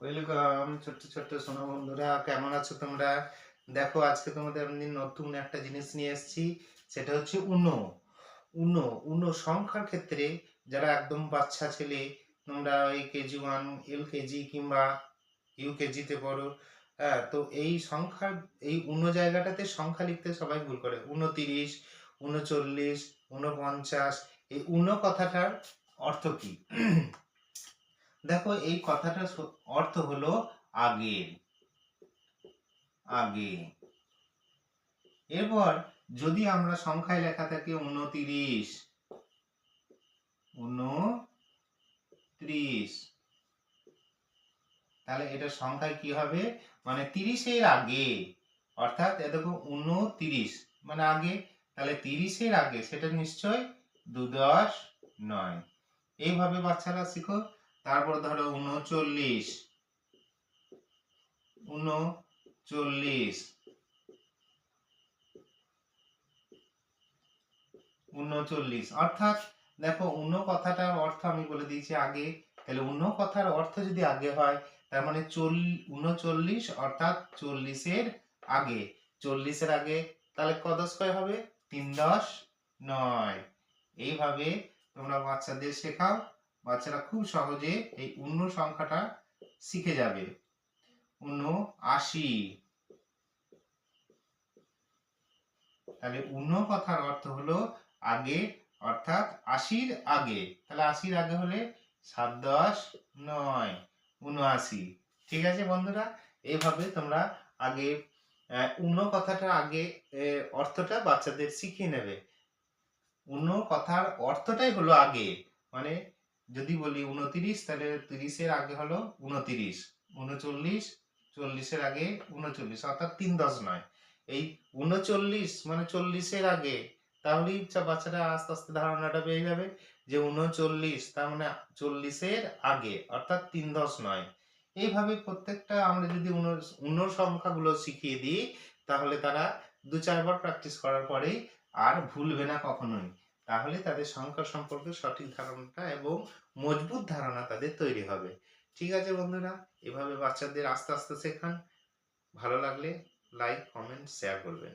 Welcome ছোট্ট ছোট্ট সোনা বন্ধুরা, কেমন আছো তোমরা? দেখো, আজকে তোমাদের আমি নতুন একটা জিনিস নিয়ে এসেছি, সেটা হচ্ছে উনো উনো উনো সংখ্যার ক্ষেত্রে যারা একদম বাচ্চা ছেলে, তোমরা ওই কেজি ওয়ান, এল কেজি কিংবা ইউ কেজিতে পড়ো হ্যাঁ তো এই সংখ্যার এই উনো জায়গাটাতে সংখ্যা লিখতে সবাই ভুল করে। উনতিরিশ উনচল্লিশ উনপঞ্চাশ এই উনো কথাটার অর্থ কি? দেখো, এই কথাটার অর্থ হলো আগের আগে। এরপর যদি আমরা সংখ্যায় লেখা থাকে উনতিরিশ। উনত্রিশ। তাহলে এটা সংখ্যায় কি হবে? মানে তিরিশের আগে। অর্থাৎ এ দেখো উনতিরিশ। মানে আগে। তাহলে তিরিশের আগে, সেটা নিশ্চয় দু দশ নয়। এইভাবে বাচ্চারা শিখো। তারপর ধরো উনচল্লিশ উনচল্লিশ উনচল্লিশ অর্থাৎ দেখো উন কথাটার অর্থ আমি বলে দিয়েছি আগে। তাহলে উন কথার অর্থ যদি আগে হয়, তার মানে চল উনচল্লিশ অর্থাৎ চল্লিশের আগে। চল্লিশের আগে তাহলে কদশ কয় হবে? তিন দশ নয়। এইভাবে তোমরা বাচ্চাদের শেখাও। বাচ্চারা খুব সহজে এই অন্য সংখ্যাটা শিখে যাবে। উন্ন আশি। তাহলে অন্য কথার অর্থ হলো আগে, অর্থাৎ আশির আগে। তাহলে আশির আগে হলে সাত, দশ, নয়, উনআশি। ঠিক আছে বন্ধুরা? এইভাবে তোমরা আগে উন্ন কথাটা আগে অর্থটা বাচ্চাদের শিখিয়ে নেবে। উন্ন কথার অর্থটাই হলো আগে। মানে যদি বলি উনতিরিশ, তাহলে তিরিশের আগে হলো উনতিরিশ, উনচল্লিশ, চল্লিশের আগে উনচল্লিশ, অর্থাৎ তিন দশ নয়। এই উনচল্লিশ মানে চল্লিশের আগে, তাহলেই বাচ্চারা আস্তে আস্তে ধারণাটা পেয়ে যাবে যে উনচল্লিশ, তার মানে চল্লিশের আগে, অর্থাৎ তিন দশ নয়। এইভাবে প্রত্যেকটা আমরা যদি উন সংখ্যাগুলো শিখিয়ে দিই, তাহলে তারা দু চারবার প্র্যাকটিস করার পরেই আর ভুলবে না কখনোই। তাহলে তাদের সংখ্যা সম্পর্কে সঠিক ধারণাটা এবং মজবুত ধারণা তাদের তৈরি হবে। ঠিক আছে বন্ধুরা, এভাবে বাচ্চাদের আস্তে আস্তে শেখান। ভালো লাগলে লাইক কমেন্ট শেয়ার করবেন।